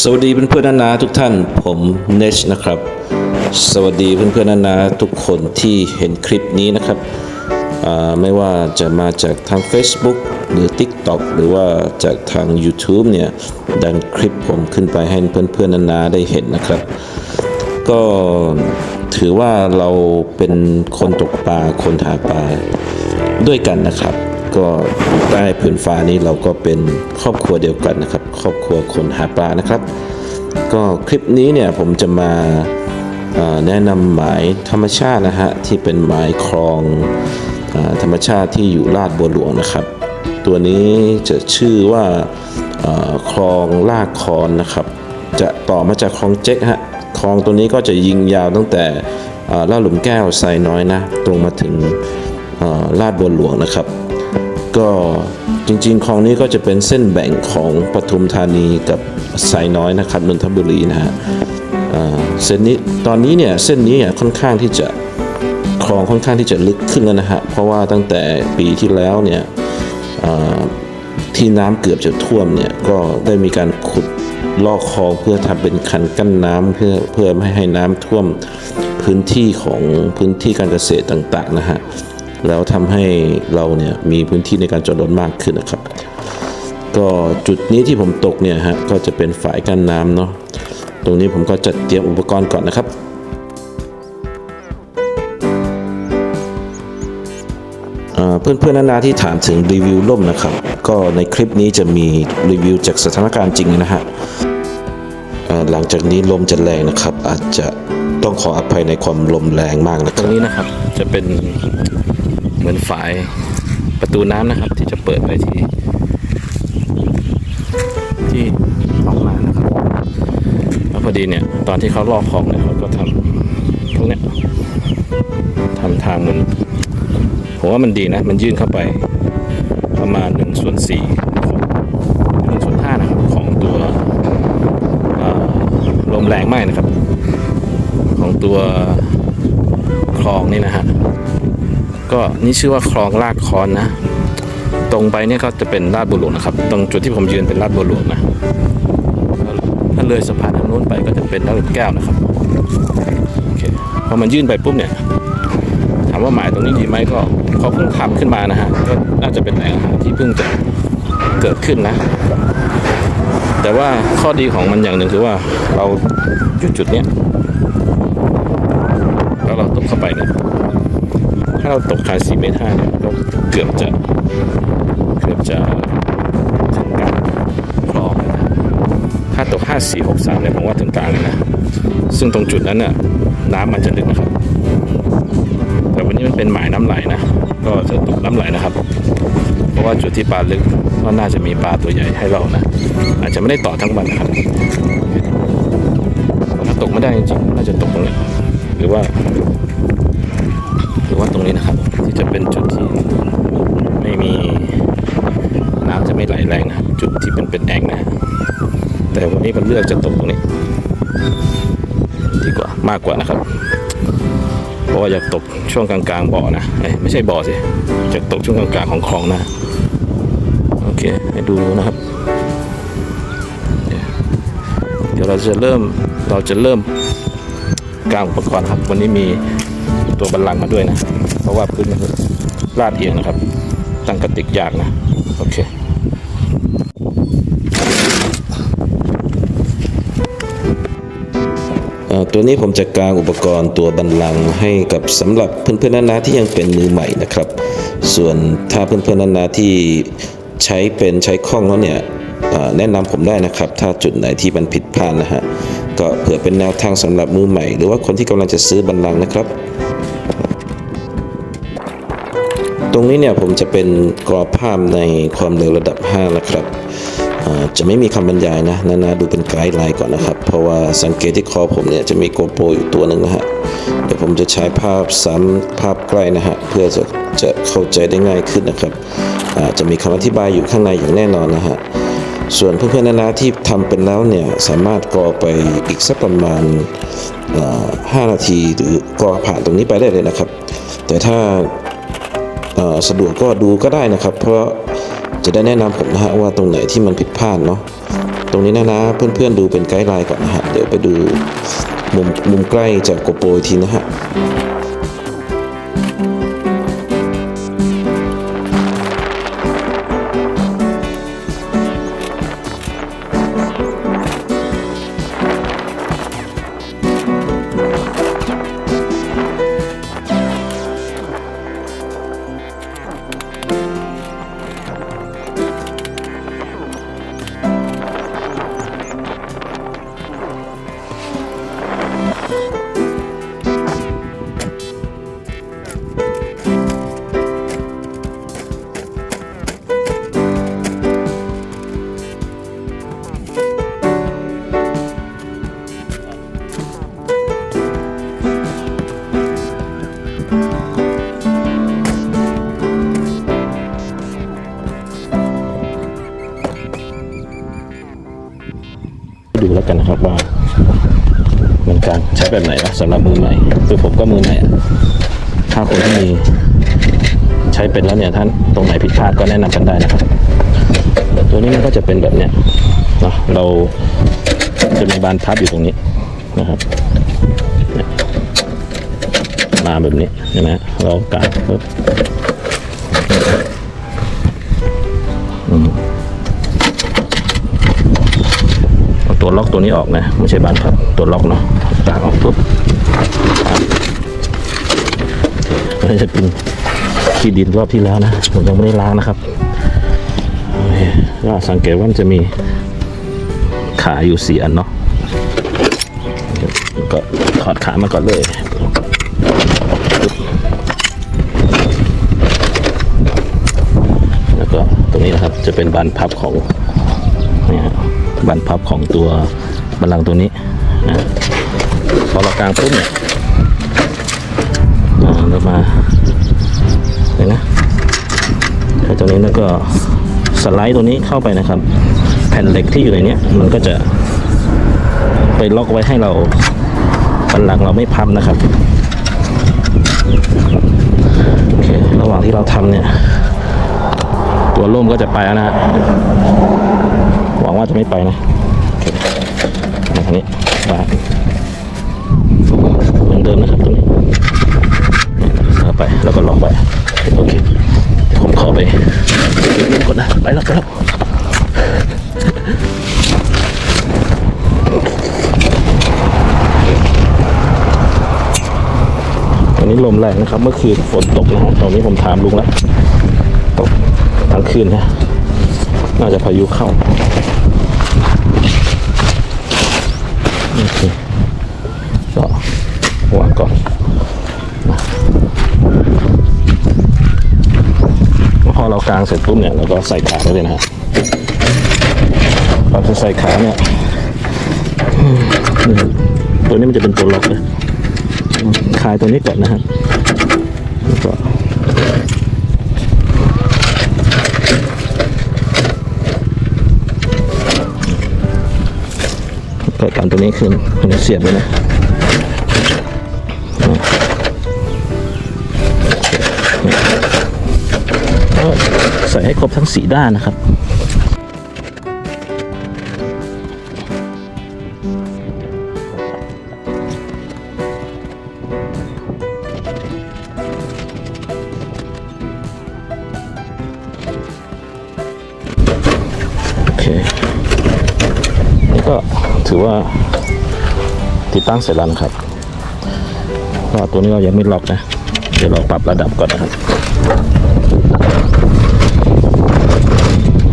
สวัสดีเพื่อนๆนานาทุกท่านผมเนชนะครับ สวัสดีเพื่อนๆนานาทุกคนที่เห็นคลิปนี้นะครับไม่ว่าจะมาจากทาง Facebook หรือ TikTok หรือว่าจากทาง YouTube เนี่ยดันคลิปผมขึ้นไปให้เพื่อนๆนานาได้เห็นนะครับ ก็ถือว่าเราเป็นคนตกปลาคนหาปลาด้วยกันนะครับ ก็ใต้ผืนฟ้านี้เราก็เป็นครอบครัวเดียวกันนะครับ ครอบครัวคนหาปลานะครับ ก็คลิปนี้เนี่ยผมจะมาแนะนำหมายธรรมชาตินะฮะที่เป็นหมายคลองอธรรมชาติที่อยู่ลาดบัวหลวงนะครับ ตัวนี้จะชื่อว่าคลองลากคอนนะครับ จะต่อมาจากคลองเจ๊กฮะคลองตัวนี้ก็จะยิงยาวตั้งแต่ลาดหลุมแก้วไซน้อยนะ ตรงมาถึงลาดบัวหลวงนะครับ ก็จริงๆคลองนี้ก็จะเป็นเส้นแบ่งของปทุมธานีกับไซน้อยนะครับนนทบุรีนะฮะเส้นนี้ตอนนี้เนี่ยเส้นนี้เนี่ยค่อนข้างที่จะคลองค่อนข้างที่จะลึกขึ้นแล้วนะฮะเพราะว่าตั้งแต่ปีที่แล้วเนี่ยที่น้ำเกือบจะท่วมเนี่ยก็ได้มีการขุดลอกคลองเพื่อทำเป็นคันกั้นน้ำเพื่อเพื่อไม่ให้น้ำท่วมพื้นที่ของพื้นที่การเกษตรต่างๆนะฮะ แล้วทำให้เราเนี่ยมีพื้นที่ในการจอดรถมากขึ้นนะครับ ก็จุดนี้ที่ผมตกเนี่ยฮะก็จะเป็นฝายกั้นน้ำเนาะตรงนี้ผมก็จัดเตรียมอุปกรณ์ก่อนนะครับเอ่อเพื่อนๆนานาที่ถามถึงรีวิวล่มนะครับ ก็ในคลิปนี้จะมีรีวิวจากสถานการณ์จริงนะฮะหลังจากนี้ลมจะแรงนะครับ อาจจะต้องขออภัยในความลมแรงมากนะครับตรงนี้นะครับจะเป็น มือนฝายประตูน้ำนะครับ ที่จะเปิดไปที่ ที่ออกมานะครับแล้วพอดีเนี่ย ตอนที่เขาลอกคลองเนี่ยเขาก็ทำพวกเนี้ยทำทางเหมือนผมว่ามันดีนะ มันยื่นเข้าไป ประมาณ1ส่วน4ของส่วน5นะครับ ของตัวลมแรงมากนะครับ ของตัวคลองนี่นะฮะ ก็นี่ชื่อว่าคลองลากคอนนะ ตรงไปเนี่ยก็จะเป็นลาดบัวหลวงนะครับ ตรงจุดที่ผมยืนเป็นลาดบัวหลวงนะถ้าเลยสะพานทางโน้นไปก็จะเป็นลาดหลุมแก้วนะครับโอเคพอมันยื่นไปปุ๊บเนี่ยถามว่าหมายตรงนี้ดีไหมก็เขาเพิ่งทำขึ้นมานะฮะก็น่าจะเป็นแหล่งที่เพิ่งจะเกิดขึ้นนะ แต่ว่าข้อดีของมันอย่างหนึ่งคือว่าเราจุดจุดเนี้ยแล้วเราตกเข้าไปเนี่ย ถ้าเราตกคาสี่เมตรห้าเนี่ยก็เกือบจะเกือบจะถึงกลางคลองเลยนะถ้าตกห้าสี่หกสามเนี่ยผมว่าถึงกลางเลยนะ ซึ่งตรงจุดนั้นน่ะน้ำมันจะลึกนะครับ แต่วันนี้มันเป็นหมายน้ำไหลนะ ก็จะตกน้ำไหลนะครับ เพราะว่าจุดที่ปลาลึกก็น่าจะมีปลาตัวใหญ่ให้เรานะ อาจจะไม่ได้ต่อทั้งวันนะครับ ถ้าตกไม่ได้จริงๆน่าจะตกตรงนี้หรือว่าือว่าตรงนี้นะครับ ที่จะเป็นจุดที่ไม่มีน้ำจะไม่ไหลแรงนะ จุดที่เป็นเป็นแอ่งนะ แต่วันนี้มันเลือกจะตกตรงนี้ ดีกว่ามากกว่านะครับ เพราะว่าอยากตกช่วงกลางๆบ่อนะไม่ใช่บ่อสิอยากตกช่วงกลางๆของคลองนะโอเคให้ดูนะครับ เดี๋ยวเราจะเริ่มเราจะเริ่มกางอุปกรณ์ครับ วันนี้มี ตัวบันลังมาด้วยนะ เพราะว่าพื้นมันลาดเอียงนะครับ ตั้งกระติกยากนะ โอเคตัวนี้ผมจะกางอุปกรณ์ตัวบันลังให้กับสำหรับเพื่อนๆนานาที่ยังเป็นมือใหม่นะครับ ส่วนถ้าเพื่อนๆนานาที่ใช้เป็นใช้คล่องแล้วเนี่ยแนะนำผมได้นะครับ ถ้าจุดไหนที่มันผิดพลาดนะฮะก็เผื่อเป็นแนวทางสำหรับมือใหม่ หรือว่าคนที่กำลังจะซื้อบันลังนะครับ ตรงนี้เนี่ยผมจะเป็นกรอบภาพในความเร็วระดับ 5 นะครับ จะไม่มีคำบรรยายนะนานาดูเป็นไกด์ไลน์ก่อนนะครับ เพราะว่าสังเกตที่คอผมเนี่ยจะมีโกโปรอยู่ตัวหนึ่งนะฮะ เดี๋ยวผมจะใช้ภาพซ้ำภาพใกล้นะฮะ เพื่อจะจะเข้าใจได้ง่ายขึ้นนะครับ จะมีคำอธิบายอยู่ข้างในอย่างแน่นอนนะฮะส่วนเพื่อนๆนานาที่ทำเป็นแล้วเนี่ยสามารถกรอไปอีกสักประมาณ 5 นาทีหรือกรอผ่านตรงนี้ไปได้เลยนะครับ แต่ถ้า สะดวกก็ดูก็ได้นะครับ เพราะจะได้แนะนำผมนะฮะว่าตรงไหนที่มันผิดพลาดเนาะตรงนี้นะนะเพื่อนๆดูเป็นไกด์ไลน์ก่อนนะฮะเดี๋ยวไปดูมุมมุมใกล้จากโกโปรทีนะฮะ นะครับว่ามันการใช้แบบไหนนะสำหรับมือใหม่คือผมก็มือใหม่ถ้าคนที่มีใช้เป็นแล้วเนี่ยท่านตรงไหนผิดพลาดก็แนะนำกันได้นะครับตัวนี้มันก็จะเป็นแบบเนี้ยเนาะเราจะมีบานพับอยู่ตรงนี้นะครับมาแบบนี้ใช่ไหมเรากางปุ๊บ ตัวนี้ออกนะ ไม่ใช่บานพับตัวล็อกเนาะต่างออกปุ๊บมันจะเป็นขี้ดินรอบที่แล้วนะ ผมยังไม่ได้ล้างนะครับโอเคก็สังเกตว่ามันจะมีขาอยู่สี่อันเนาะก็ถอดขามาก่อนเลยแล้วก็ตรงนี้นะครับจะเป็นบานพับของ บานพับของตัวบัลลังตัวนี้นะพอเรากลางปุ๊บเนี่ยอ่าเรามาเห็นนะไอ้ตรงนี้แล้วก็สไลด์ตัวนี้เข้าไปนะครับ แผ่นเหล็กที่อยู่ในนี้มันก็จะไปล็อกไว้ให้เราบันหลังเราไม่พับนะครับโอเคระหว่างที่เราทำเนี่ย ตัวร่มก็จะไปแล้วนะฮะ วังว่าจะไม่ไปนะอเคมาทางนี้ได้เหมือนเดิมนะครับตรงนี้เอาไปแล้วก็ลอกไปโอเคเดี๋ยวผมขอไปก่อนนะไปแล้วไปแล้วตอนนี้ลมแรงนะครับ เมื่อคืนฝนตกนะตอนนี้ผมถามลุงแล้ว ตกทั้งคืนนะ น่าจะพายุเข้า โอเคก็วางก่อนนะพอ เรากางเสร็จปุ๊บเนี่ยเราก็ใส่ขาได้เลยนะฮะพอจะใส่ขาเนี่ยตัวนี้มันจะเป็นตัวล็อกเลยคลายตัวนี้ก่อนนะฮะก็กิดการตัวนี้ขึ้นมันจะเสียบเลยนะ ส่ให้ครบทั้งสีด้านนะครับ โอเค นี่ก็ถือว่าติดตั้งเสร็จแล้วนะครับก็ตัวนี้เรายังไม่ล็อกนะ เดี๋ยวเราปรับระดับก่อนนะครับ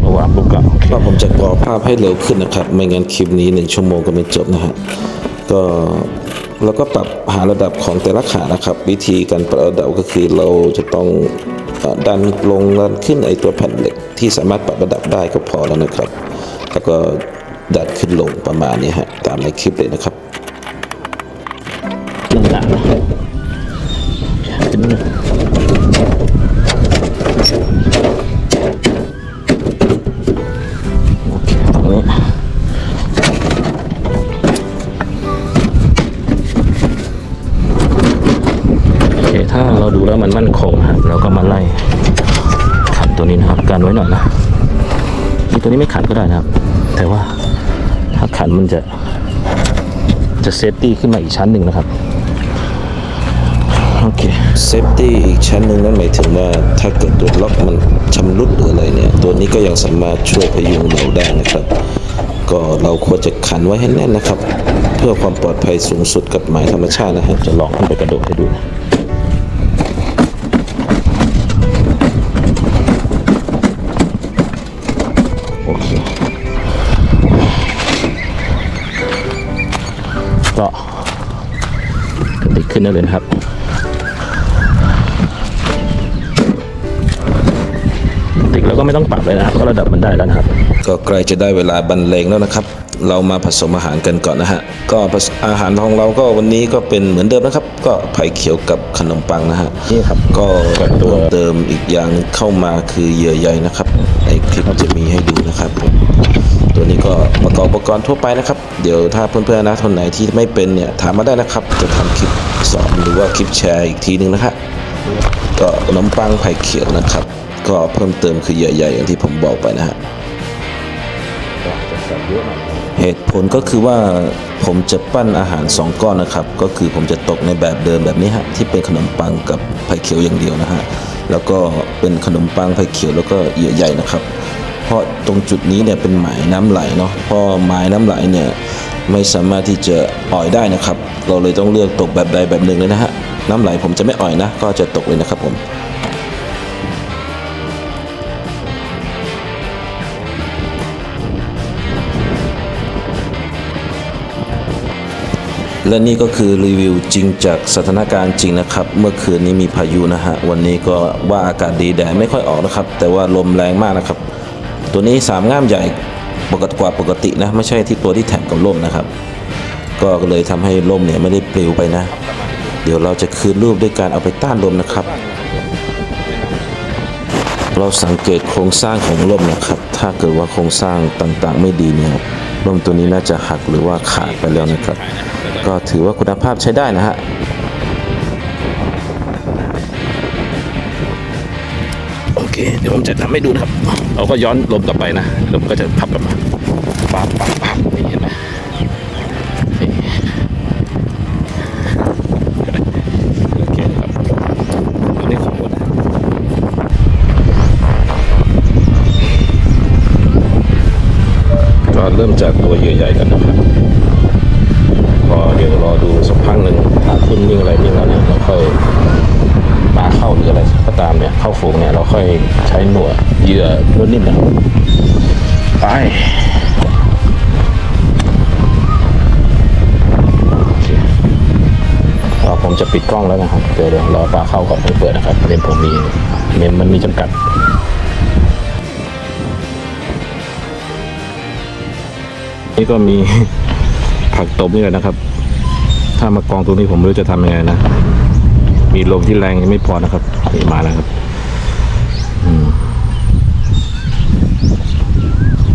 ระหว่างปุ๊บก็ก็ผมจะกร อภาพให้เร็วขึ้นนะครับ ไม่งั้นคลิปนี้หนึ่งชั่วโมงก็ไม่จบนะฮะก็แล้วก็ปรับหาระดับของแต่ละขานะครับ วิธีการปรับระดับก็คือเราจะต้องดันลงดันขึ้นไอตัวแผ่นเหล็ก ที่สามารถปรับระดับได้ก็พอแล้วนะครับ แล้วก็ดันขึ้นลงประมาณนี้ฮะตามในคลิปเลยนะครับ ตัวนี้ไม่ขันก็ได้นะครับ แต่ว่าถ้าขันมันจะจะเซฟตี้ขึ้นมาอีกชั้นหนึ่งนะครับ โอเคเซฟตี้อีกชั้นหนึ่งนั่นหมายถึงว่าถ้าเกิดตัวล็อกมันชำรุดหรืออะไรเนี่ย ตัวนี้ก็ยังสามารถช่วยพยุงเราได้นะครับ ก็เราควรจะขันไว้ให้แน่นนะครับ เพื่อความปลอดภัยสูงสุดกับหมายธรรมชาตินะฮะจะลองขึ้นไปกระโดดให้ดูนะ ก็กระดิกขึ้นได้เลยนะครับติกแล้วก็ไม่ต้องปรับเลยนะครับก็ระดับมันได้แล้วนะครับ ก็ใกล้จะได้เวลาบรรเลงแล้วนะครับ เรามาผสมอาหารกันก่อนนะฮะก็ผสอาหารของเราก็วันนี้ก็เป็นเหมือนเดิมนะครับ ก็ไผ่เขียวกับขนมปังนะฮะนี่ครับก็เพิ่มเติมอีกอย่างเข้ามาคือเหยื่อใยนะครับในคลิปจะมีให้ดูนะครับผม ตัวนี้ก็ประกอบอุปกรณ์ทั่วไปนะครับ เดี๋ยวถ้าเพื่อนๆนะคนไหนที่ไม่เป็นเนี่ยถามมาได้นะครับ จะทำคลิปสอนหรือว่าคลิปแชร์อีกทีนึงนะฮะก็ขนมปังไผ่เขียวนะครับ ก็เพิ่มเติมคือใหญ่ๆอย่างที่ผมบอกไปนะฮะเหตุผลก็คือว่าผมจะปั้นอาหารสองก้อนนะครับ ก็คือผมจะตกในแบบเดิมแบบนี้ฮะที่เป็นขนมปังกับไผ่เขียวอย่างเดียวนะฮะแล้วก็เป็นขนมปังไผ่เขียวแล้วก็เหยื่อใหญ่นะครับ เพราะตรงจุดนี้เนี่ยเป็นหมายน้ำไหลเนาะเพราะหมายน้ำไหลเนี่ยไม่สามารถที่จะอ่อยได้นะครับ เราเลยต้องเลือกตกแบบใดแบบหนึ่งเลยนะฮะน้ำไหลผมจะไม่อ่อยนะ ก็จะตกเลยนะครับผมและนี่ก็คือรีวิวจริงจากสถานการณ์จริงนะครับ เมื่อคืนนี้มีพายุนะฮะ วันนี้ก็ว่าอากาศดีแดดไม่ค่อยออกนะครับ แต่ว่าลมแรงมากนะครับ ตัวนี้สามง่ามใหญ่ปกติกว่าปกตินะ ไม่ใช่ที่ตัวที่แถมกับล่มนะครับ ก็เลยทำให้ล่มเนี่ยไม่ได้ปลิวไปนะ เดี๋ยวเราจะคืนรูปด้วยการเอาไปต้านลมนะครับ เราสังเกตโครงสร้างของร่มนะครับ ถ้าเกิดว่าโครงสร้างต่างๆ ไม่ดีเนี่ยร่มตัวนี้น่าจะหักหรือว่าขาดไปแล้วนะครับ ก็ถือว่าคุณภาพใช้ได้นะฮะ เคเดี๋ยวผมจะทำให้ดูนะครับ เราก็ย้อนลมกลับไปนะลมก็จะพับกลับมาปั๊บปั๊บปั๊บนี่เห็นไหมโอเคครับตัวนี้ขมวดนะก็เริ่มจากตัวใหญ่ๆกันนะครับพอเดี๋ยวรอดูสักพักหนึ่งถ้าขึ้นนิ่งอะไรนิ่งแล้วเนี่ยเราค่อย ปลาเข้าหรืออะไรก็ตามเนี่ยเข้าฝูงเนี่ยเราค่อยใช้หนวดเหยื่อนุ่นนิ่มนะไปเคก็ผมจะปิดกล้องแล้วนะครับเดี๋ยวเดี๋ยวรอปลาเข้าก่อนถึงเปิดนะครับเมมผมมีเมมมันมีจำกัดนี่ก็มีผักตบนี่แหละนะครับ ถ้ามากองตรงนี้ผมไม่รู้จะทำยังไงนะ มีลมที่แรงยังไม่พอนะครับนี่มาแล้วครับ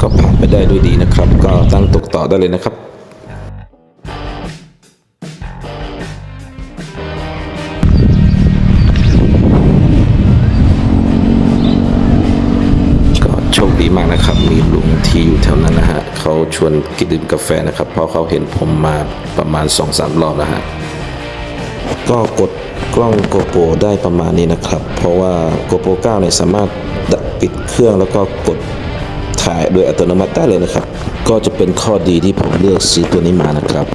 ก็ผ่านไปได้ด้วยดีนะครับ ก็ตั้งตกต่อได้เลยนะครับก็โชคดีมากนะครับ มีลุงที่อยู่แถวนั้นนะฮะเขาชวนกินดื่มกาแฟนะครับเพราะเขาเห็นผมมาประมาณ2อสรอบแล้วฮะ ก็กดกล้องโกโปรได้ประมาณนี้นะครับ เพราะว่าโกโปร9เนี่ยสามารถดับปิดเครื่องแล้วก็กดถ่ายโดยอัตโนมัติได้เลยนะครับ ก็จะเป็นข้อดีที่ผมเลือกซื้อตัวนี้มานะครับ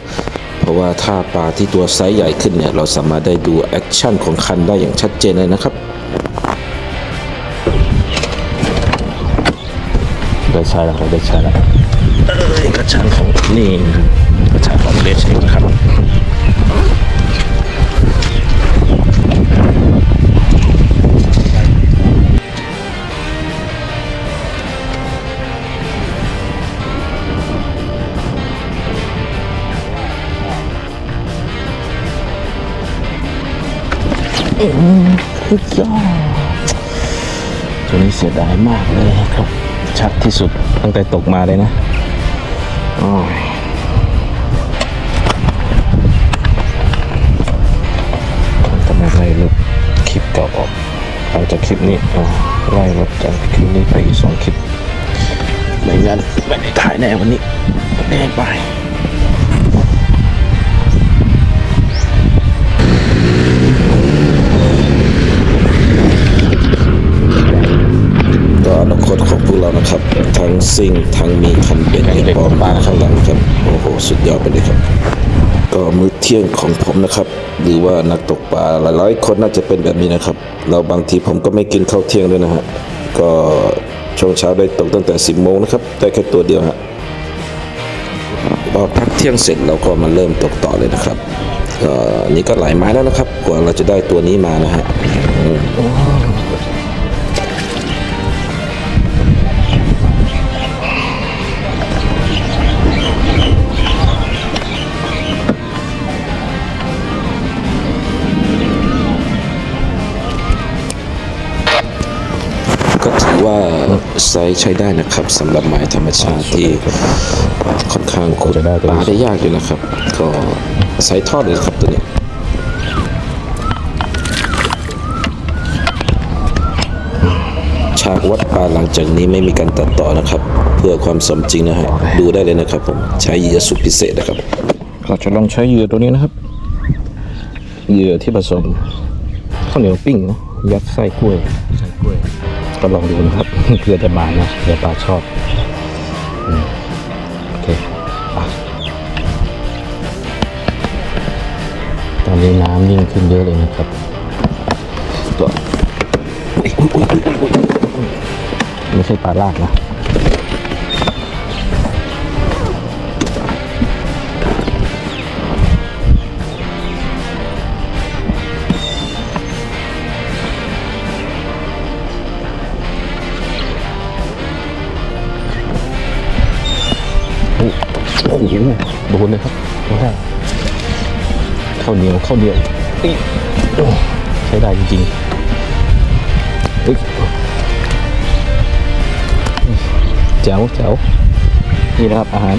เพราะว่าถ้าปลาที่ตัวไซส์ใหญ่ขึ้นเนี่ยเราสามารถได้ดูแอคชั่นของคันได้อย่างชัดเจนเลยนะครับได้ใช้แล้วครับได้ใช้แล้วเอ้ยกระชังของนี่นะครับกระชังของเลสเองนะครับ สุดยอดตัวนี้เสียดายมากเลยครับ ชัดที่สุดตั้งแต่ตกมาเลยนะโอ้ยทำไมไล่ลบคลิปเก่าออกหลังจากคลิปนี้อ๋อไล่ลบจากคลิปนี้ไปอีกสองคลิปไม่งั้นไม่ได้ถ่ายแน่วันนี้แน่ไป คตของพวกเรานะครับ ทั้งซิ่งทั้งมีคันเบ็ดในปอมมาข้างหลังครับโอ้โหสุดยอดไปเลยครับ ก็มื้อเที่ยงของผมนะครับ หรือว่านักตกปลาหลายๆคนน่าจะเป็นแบบนี้นะครับเราบางทีผมก็ไม่กินข้าวเที่ยงด้วยนะฮะก็ช่วงเช้าได้ตกตั้งแต่ 10โมงนะครับได้แค่ตัวเดียวฮะพอพักเที่ยงเสร็จเราก็มาเริ่มตกต่อเลยนะครับก็นี่ก็หลายไม้แล้วนะครับ กว่าเราจะได้ตัวนี้มานะฮะ ไซส์ใช้ได้นะครับสำหรับหมายธรรมชาติที่ค่อนข้างขุดปลาได้ยากอยู่นะครับ ก็ไซส์ทอดเลยครับตัวนี้ฉากวัดปลาหลังจากนี้ไม่มีการตัดต่อนะครับ เพื่อความสมจริงนะฮะดูได้เลยนะครับผมใช้เหยื่อสุดพิเศษนะครับ เราจะลองใช้เหยื่อตัวนี้นะครับเหยื่อที่ผสมข้าวเหนียวปิ้งเนอะยัดไส้กล้วยใส่กล้วยก็ลองดูนะครับ เพื่อจะมานะเผื่อปลาชอบอโอเคอตอนนี้น้ำนิ่งขึ้นเยอะเลยนะครับตัวไม่ใช่ปลาลากนะ โหโดนเลยครับโดนได้ข้าวเหนียวข้าวเหนียวเอ้ยโอ้ใช้ได้จริงๆเฮ้ยแจ๋วแจ๋วนี่นะครับอาหาร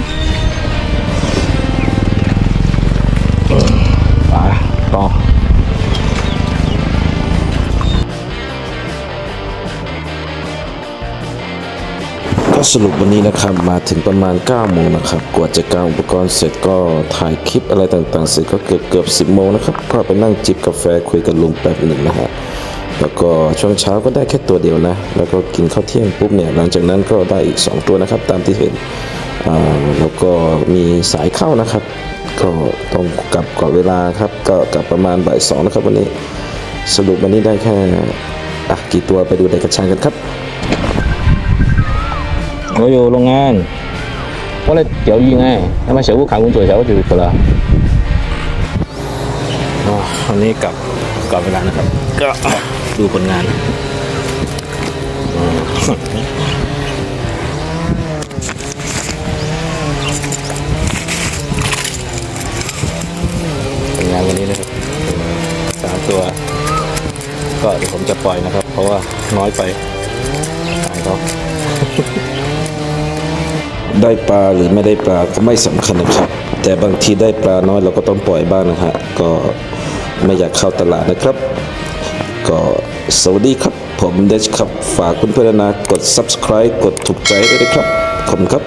สรุปวันนี้นะครับมาถึงประมาณ9โมงนะครับกว่าจะกางอุปกรณ์เสร็จก็ถ่ายคลิปอะไรต่างๆ เสร็จก็เกือบเกือบ10โมงนะครับก็ไปนั่งจิบกาแฟคุยกับลุงแป๊บหนึ่งนะฮะแล้วก็ช่วงเช้าก็ได้แค่ตัวเดียวนะ แล้วก็กินข้าวเที่ยงปุ๊บเนี่ยหลังจากนั้นก็ได้อีก 2 ตัวนะครับตามที่เห็นแล้วก็มีสายเข้านะครับ ก็ต้องกลับก่อนเวลาครับก็กลับประมาณบ่ายสองนะครับวันนี้ สรุปวันนี้ได้แค่อะกี่ตัวไปดูในกระชังกันครับ 我有龙眼，我咧钓鱼嘅，咁啊小乌靠工作就就得啦。 อ๋อวันนี้กลับก่อนเวลานะครับ ก็ดูผลงานอืมผลงานวันนี้นะครับสามตัว ก็เดี๋ยวผมจะปล่อยนะครับ เพราะว่าน้อยไปตายเขา ได้ปลาหรือไม่ได้ปลาก็ไม่สำคัญนะครับ แต่บางทีได้ปลาน้อยเราก็ต้องปล่อยบ้างนะฮะก็ไม่อยากเข้าตลาดนะครับ ก็สวัสดีครับ ผมเดชครับ ฝากเพื่อนนะกด subscribe กดถูกใจด้วยนะครับ ขอบคุณครับ